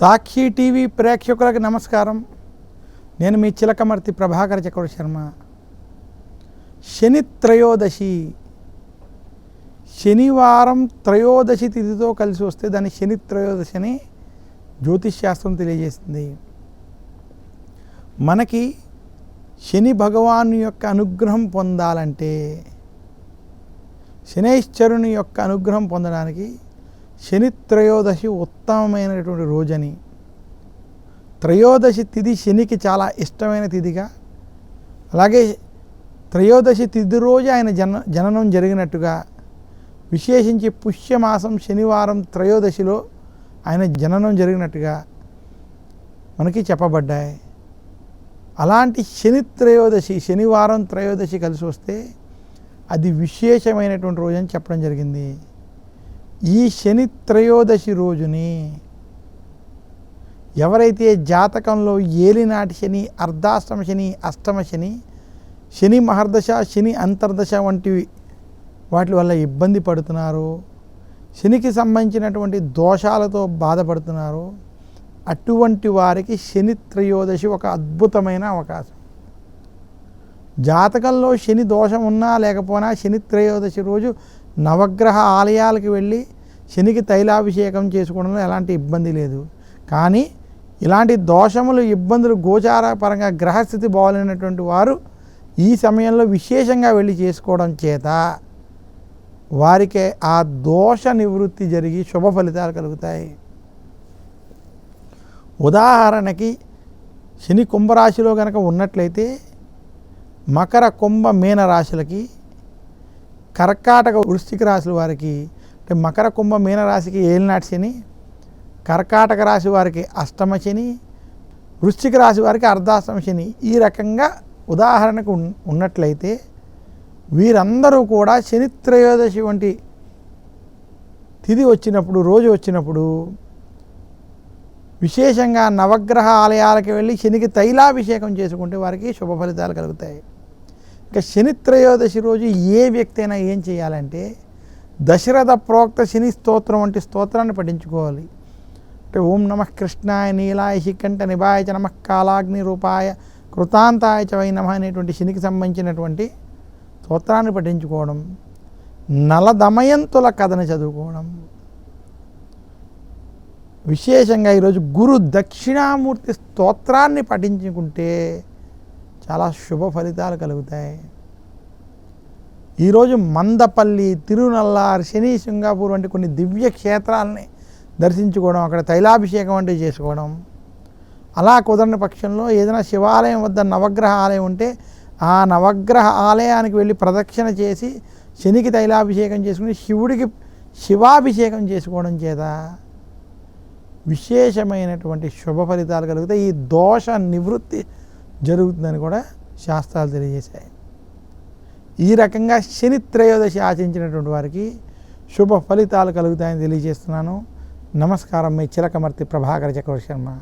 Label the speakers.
Speaker 1: సాక్షి TV ప్రేక్షకులకు నమస్కారం. నేను మీ చిలకమర్తి ప్రభాకర్ చక్రవర్తి శర్మ. శని త్రయోదశి. శనివారం త్రయోదశి తిథితో కలిసి వస్తే దాన్ని శని త్రయోదశి అని జ్యోతిష్ శాస్త్రం తెలియజేసింది. మనకి శని భగవాను యొక్క అనుగ్రహం పొందాలంటే శనేశ్వరుని యొక్క అనుగ్రహం పొందడానికి శని త్రయోదశి ఉత్తమమైనటువంటి రోజని. త్రయోదశి తిథి శనికి చాలా ఇష్టమైన తిథిగా. అలాగే త్రయోదశి తిథి రోజు ఆయన జన జననం జరిగినట్టుగా విశేషించి పుష్యమాసం శనివారం త్రయోదశిలో ఆయన జననం జరిగినట్టుగా మనకి చెప్పబడ్డాయి. అలాంటి శని త్రయోదశి శనివారం త్రయోదశి కలిసి వస్తే అది విశేషమైనటువంటి రోజు అని చెప్పడం జరిగింది. ఈ శని త్రయోదశి రోజుని ఎవరైతే జాతకంలో ఏలినాటి శని అర్ధాష్టమ శని అష్టమ శని శని మహర్దశ శని అంతర్దశ వంటివి వాటి వల్ల ఇబ్బంది పడుతున్నారు శనికి సంబంధించినటువంటి దోషాలతో బాధపడుతున్నారు అటువంటి వారికి శని త్రయోదశి ఒక అద్భుతమైన అవకాశం. జాతకంలో శని దోషం ఉన్నా లేకపోయినా శని త్రయోదశి రోజు నవగ్రహ ఆలయాలకు వెళ్ళి శనికి తైలాభిషేకం చేసుకోవడంలో ఎలాంటి ఇబ్బంది లేదు. కానీ ఇలాంటి దోషములు ఇబ్బందులు గోచార పరంగా గ్రహస్థితి బాగోలేనటువంటి వారు ఈ సమయంలో విశేషంగా వెళ్ళి చేసుకోవడం చేత వారికి ఆ దోష నివృత్తి జరిగి శుభ ఫలితాలు కలుగుతాయి. ఉదాహరణకి శని కుంభరాశిలో కనుక ఉన్నట్లయితే మకర కుంభ మీన రాశులకి కర్కాటక వృశ్చిక రాశుల వారికి అంటే మకర కుంభ మీన రాశికి ఏలినాటి శని కర్కాటక రాశి వారికి అష్టమ శని వృశ్చిక రాశి వారికి అర్ధాష్టమ శని. ఈ రకంగా ఉదాహరణకు ఉన్- ఉన్నట్లయితే వీరందరూ కూడా శని త్రయోదశి వంటి తిథి వచ్చినప్పుడు రోజు వచ్చినప్పుడు విశేషంగా నవగ్రహ ఆలయాలకు వెళ్ళి శనికి తైలాభిషేకం చేసుకుంటే వారికి శుభ ఫలితాలు కలుగుతాయి. ఇంకా శని త్రయోదశి రోజు ఏ వ్యక్తి అయినా ఏం చేయాలంటే దశరథ ప్రోక్త శని స్తోత్రం వంటి స్తోత్రాన్ని పఠించుకోవాలి. అంటే ఓం నమ కృష్ణాయ నీలాయ శికంఠ నిభాయ చ నమ కాలాగ్ని రూపాయ కృతాంతాయ చ వై నమ అనేటువంటి శనికి సంబంధించినటువంటి స్తోత్రాన్ని పఠించుకోవడం. నల దమయంతుల కథను చదువుకోవడం. విశేషంగా ఈరోజు గురు దక్షిణామూర్తి స్తోత్రాన్ని పఠించుకుంటే చాలా శుభ ఫలితాలు కలుగుతాయి. ఈరోజు మందపల్లి తిరునల్లార్ శని సింగాపూర్ వంటి కొన్ని దివ్య క్షేత్రాలని దర్శించుకోవడం అక్కడ తైలాభిషేకం వంటివి చేసుకోవడం. అలా కుదరని పక్షంలో ఏదైనా శివాలయం వద్ద నవగ్రహ ఆలయం ఉంటే ఆ నవగ్రహ ఆలయానికి వెళ్ళి ప్రదక్షిణ చేసి శనికి తైలాభిషేకం చేసుకుని శివుడికి శివాభిషేకం చేసుకోవడం చేత విశేషమైనటువంటి శుభ ఫలితాలు కలుగుతాయి. ఈ దోష నివృత్తి జరుగుతుందని కూడా శాస్త్రాలు తెలియజేశాయి. ఈ రకంగా శని త్రయోదశి ఆచరించినటువంటి వారికి శుభ ఫలితాలు కలుగుతాయని తెలియజేస్తున్నాను. నమస్కారం. మీ చిలకమర్తి ప్రభాకర చక్రవర్తి శర్మ.